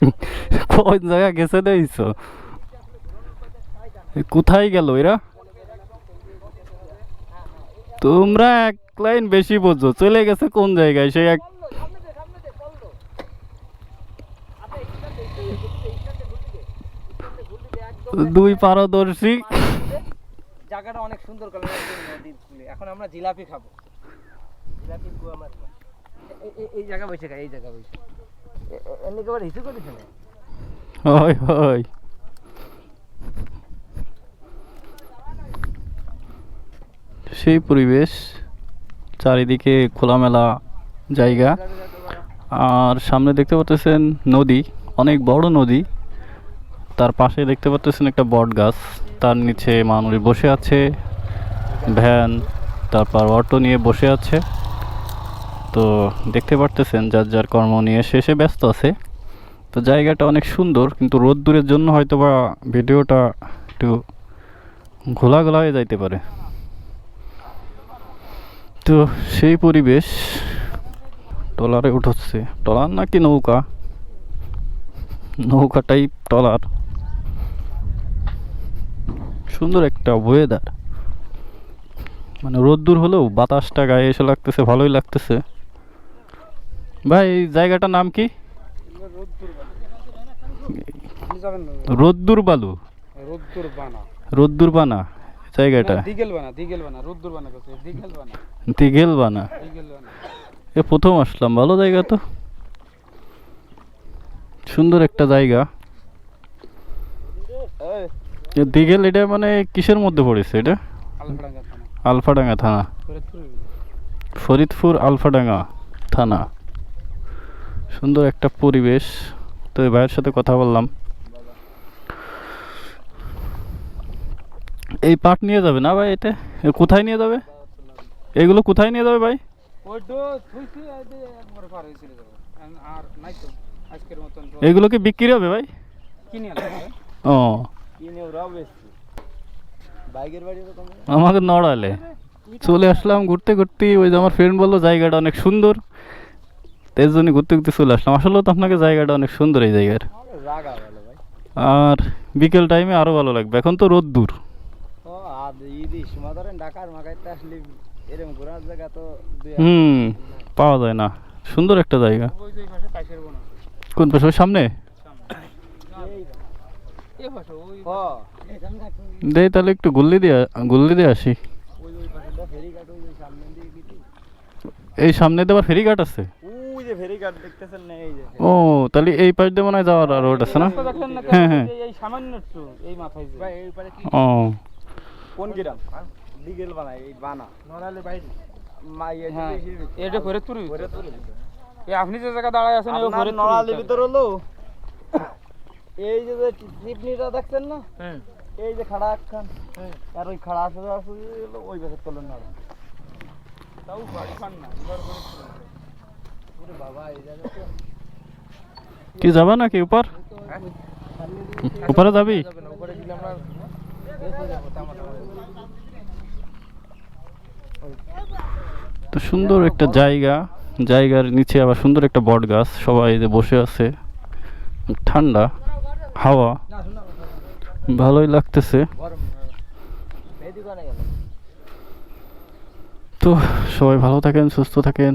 কোন জায়গা গেছে দেখছ কোথায় গেল এরা? তোমরা এক লাইন বেশি বোঝো, চলে গেছে কোন জায়গায়? সে এক দুই পারদর্শী। জায়গাটা অনেক সুন্দর এখন আমরা জিলাপি খাব। জিলাপি এই জায়গা বসে খাই এই জায়গা বসে। সেই পরিবেশ চারিদিকে খোলামেলা জায়গা। আর সামনে দেখতে পাচ্ছেন নদী, অনেক বড় নদী। তার পাশে দেখতে পাচ্ছেন একটা বট গাছ। তার নিচে মানুষ বসে আছে, ভ্যান, তারপর অটো নিয়ে বসে আছে। তো দেখতে পারতেছেন, যার যার কর্ম নিয়ে শেষে ব্যস্ত আছে। তো জায়গাটা অনেক সুন্দর, কিন্তু রোদ্দুরের জন্য হয়তো বা ভিডিওটা একটু ঘোলা ঘোলা হয়ে যাইতে পারে। তো সেই পরিবেশ ট্রলারে উঠছে। ট্রলার নাকি নৌকা? নৌকা টাইপ ট্রলার সুন্দর একটা ওয়েদার মানে রোদ্দুর হলেও বাতাসটা গায়ে এসে লাগতেছে, ভালোই লাগতেছে। ভাই এই জায়গাটার নাম কি? রোদ্দুর বালু। রোদ্দুর বানা। জায়গাটা। দিঘেল বানা এ প্রথম আসলাম ভালো জায়গা তো। সুন্দর একটা জায়গা। দিঘেল এটা মানে কিসের মধ্যে পড়েছে এটা? আলফাডাঙ্গা থানা। ফরিদপুর আলফাডাঙ্গা থানা। সুন্দর একটা পরিবেশ। তো এই ভাইয়ের সাথে কথা বললাম। এই পাট নিয়ে যাবে না ভাই এতে কোথায় নিয়ে যাবে? এগুলো কোথায় নিয়ে যাবে ভাই? এগুলো কি বিক্রি হবে ভাই? ও। আমাকে নড়ালে। চলে আসলাম ঘুরতে ঘুরতে ওই যে আমার ফ্রেন্ড বলল জায়গাটা অনেক সুন্দর। তো এর জন্য ঘুরতে ঘুরতে চলে আসলাম। আসলে তো আপনাকে জায়গাটা অনেক সুন্দর এই জায়গার। আর বিকেল টাইমে আরও ভালো লাগবে। এখন তো রোদ দূর। তো হুম পাওয়া যায় না। সুন্দর একটা জায়গা। কোন পাশে? সামনে? দেই তাহলে একটু গুল্লি দিয়ে গুল্লি দিয়ে আসি। এই সামনে দিয়ে আবার ফেরিঘাট আছে। ওই যে ফেরিঘাট দেখতেছেন না এই যে। ও তাহলে এই পাশ দিয়ে মনে হয় যাওয়ার রোড আছে না? হ্যাঁ হ্যাঁ। এই- সামান্য একটু এই মাথায় যে। ভাই এই পারে কি? ও। কোন গ্রাম? লিগেল বানায় এই বানা। নড়ালে বাইরে। মা হ্যাঁ আপনি যে জায়গা দাঁড়ায় আছেন ভিতর। হলো? এই যে যে টিপনিটা দেখছেন না? হ্যাঁ এই যে খাড়া একখান। আর ওই খাড়া ওই পাশে তোলেন না তাও বাড়ি পান না কি, যাবা নাকি উপর? উপরে যাবি? তো সুন্দর একটা জায়গা, জায়গার নিচে আবার সুন্দর একটা বট গাছ, সবাই যে বসে আছে। ঠান্ডা, হাওয়া, ভালোই লাগতেছে। তো সবাই ভালো থাকেন, সুস্থ থাকেন।